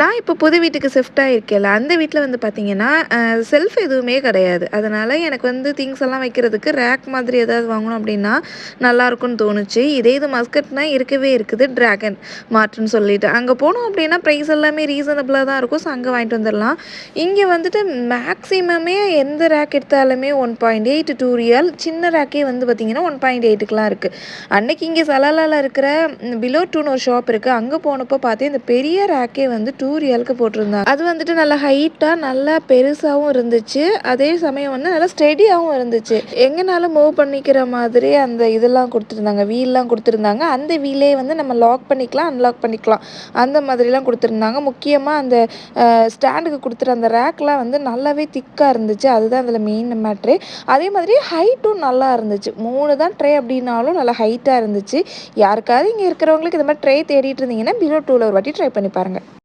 நான் இப்போ புது வீட்டுக்கு ஷிஃப்ட் ஆகிருக்கேன்ல அந்த வீட்டில் வந்து பார்த்தீங்கன்னா செல்ஃப் எதுவுமே கிடையாது. அதனால் எனக்கு வந்து திங்ஸ் எல்லாம் வைக்கிறதுக்கு ரேக் மாதிரி ஏதாவது வாங்கணும் அப்படின்னா நல்லாயிருக்கும்னு தோணுச்சு. இதே இது மஸ்கட்னால் இருக்கவே இருக்குது ட்ராகன் மார்ட்னு சொல்லிட்டு. அங்கே போனோம் அப்படின்னா ப்ரைஸ் எல்லாமே ரீசனபிளாக தான் இருக்கும். ஸோ அங்கே வாங்கிட்டு வந்துடலாம். இங்கே வந்துட்டு மேக்ஸிமமே எந்த ரேக் எடுத்தாலுமே one point eight two real சின்ன ரேக்கே வந்து பார்த்திங்கன்னா ஒன் பாயிண்ட் எயிட்டுக்கெலாம் இருக்குது அன்னைக்கு இங்கே சலாலாவில் இருக்கிற பிலோ டூன்னு ஒரு ஷாப் இருக்குது அங்கே போனப்போ பார்த்தேன் இந்த பெரிய ரேக்கே வந்து டூ டூ ரியலுக்கு போட்டிருந்தாங்க. அது வந்துட்டு நல்லா ஹைட்டாக நல்லா பெருசாகவும் இருந்துச்சு. அதே சமயம் வந்து நல்லா ஸ்டெடியாகவும் இருந்துச்சு. எங்கேனாலும் மூவ் பண்ணிக்கிற மாதிரி அந்த இதெல்லாம் கொடுத்துருந்தாங்க. வீல்லாம் கொடுத்துருந்தாங்க. அந்த வீலே வந்து நம்ம லாக் பண்ணிக்கலாம் அன்லாக் பண்ணிக்கலாம். அந்த மாதிரிலாம் கொடுத்துருந்தாங்க. முக்கியமாக அந்த ஸ்டாண்டுக்கு கொடுத்துற அந்த ரேக்லாம் வந்து நல்லாவே திக்காக இருந்துச்சு. அதுதான் அதில் மெயின் மேட்ரு அதே மாதிரி ஹைட்டும் நல்லா இருந்துச்சு. மூணு தான் ட்ரே அப்படின்னாலும் நல்லா ஹைட்டாக இருந்துச்சு. யாருக்காவது இங்கே இருக்கிறவங்களுக்கு இந்த மாதிரி ட்ரே தேடிட்டு இருந்தீங்கன்னா பிலோ டூவில் ஒரு வாட்டி ட்ரை பண்ணி பாருங்கள்